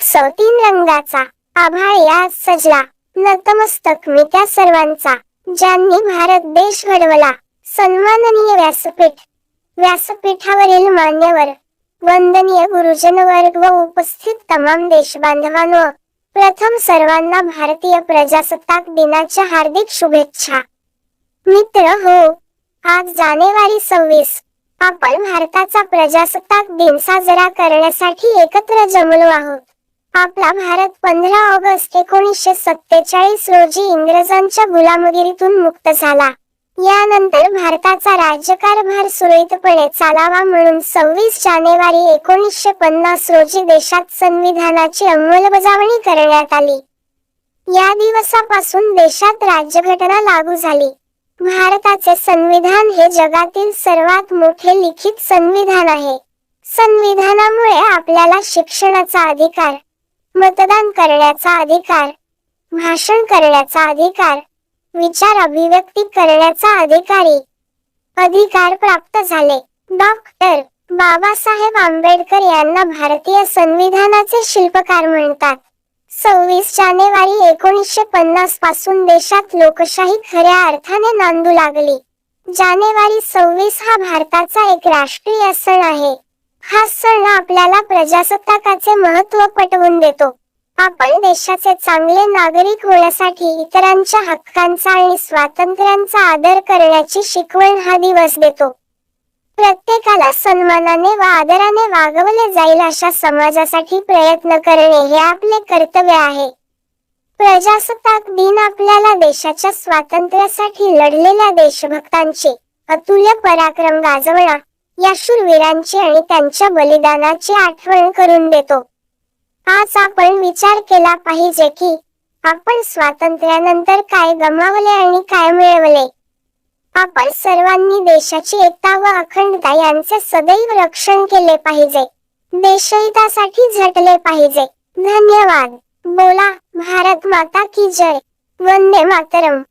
उत्सव तीन रंगाचा. आभाळ या सजला. नतमस्तक मी त्या सर्वांचा. ज्यांनी भारत देश घडवला. सन्माननीय व्यासपीठ. व्यासपीठावरील मान्यवर. वंदनीय गुरुजन वर्ग व उपस्थित तमाम देशबांधवांनो प्रथम सर्वांना भारतीय प्रजासत्ताक दिनाच्या हार्दिक शुभेच्छा. मित्र हो आज जानेवारी सव्वीस. आपण भारताचा प्रजासत्ताक दिन साजरा करण्यासाठी एकत्र जमलो आहोत. आपला भारत पंधरा ऑगस्ट एकोणीसशे सत्तेचाळीस रोजी इंग्रजांच्या गुलामगिरीतून मुक्त झाला. यानंतर भारताचा राज्यकारभार सुरळीतपणे चालावा म्हणून सव्वीस जानेवारी एकोणीसशे पन्नास रोजी देशात संविधानाची अंमलबजावणी करण्यात आली. या दिवसापासून देशात राज्यघटना लागू झाली. भारताचे संविधान हे जगातील सर्वात मोठे लिखित संविधान आहे. संविधानामुळे आपल्याला शिक्षणाचा अधिकार मतदान करण्याचा अधिकार भाषण करण्याचा अधिकार विचार अभिव्यक्ती करण्याचा अधिकारी अधिकार प्राप्त झाले. डॉक्टर बाबासाहेब आंबेडकर यांना भारतीय संविधानाचे शिल्पकार म्हणतात. सव्वीस जानेवारी एकोणीसशे पन्नासपासून देशात लोकशाही खऱ्या अर्थाने नांदू लागली. जानेवारी सव्वीस हा भारताचा एक राष्ट्रीय सण आहे. हा सण आपल्याला प्रजासत्ताकाचे महत्त्व पटवून देतो. आपण देशाचे चांगले नागरिक होण्यासाठी इतरांच्या हक्कांचा आणि स्वातंत्र्यांचा आदर करण्याची शिकवण हा दिवस देतो. प्रत्येकाला सन्मानाने व आदराने वागवले जाईल अशा समाजासाठी प्रयत्न करणे हे आपले कर्तव्य आहे. प्रजासत्ताक दिन आपल्याला देशाच्या स्वातंत्र्यासाठी लढलेल्या देशभक्तांचे अतुल्य पराक्रम गाजवणा या शूरवीरांची आणि त्यांच्या बलिदानाची आठवण करून देतो. आज आपण विचार केला पाहिजे की आपण स्वातंत्र्यानंतर काय गमावले आणि काय मिळवले? आपण सर्वांनी देशाची एकता व अखंडता यांचे सदैव रक्षण केले पाहिजे. देशहितासाठी झटले पाहिजे. धन्यवाद. बोला भारत माता की जय. वंदे मातरम.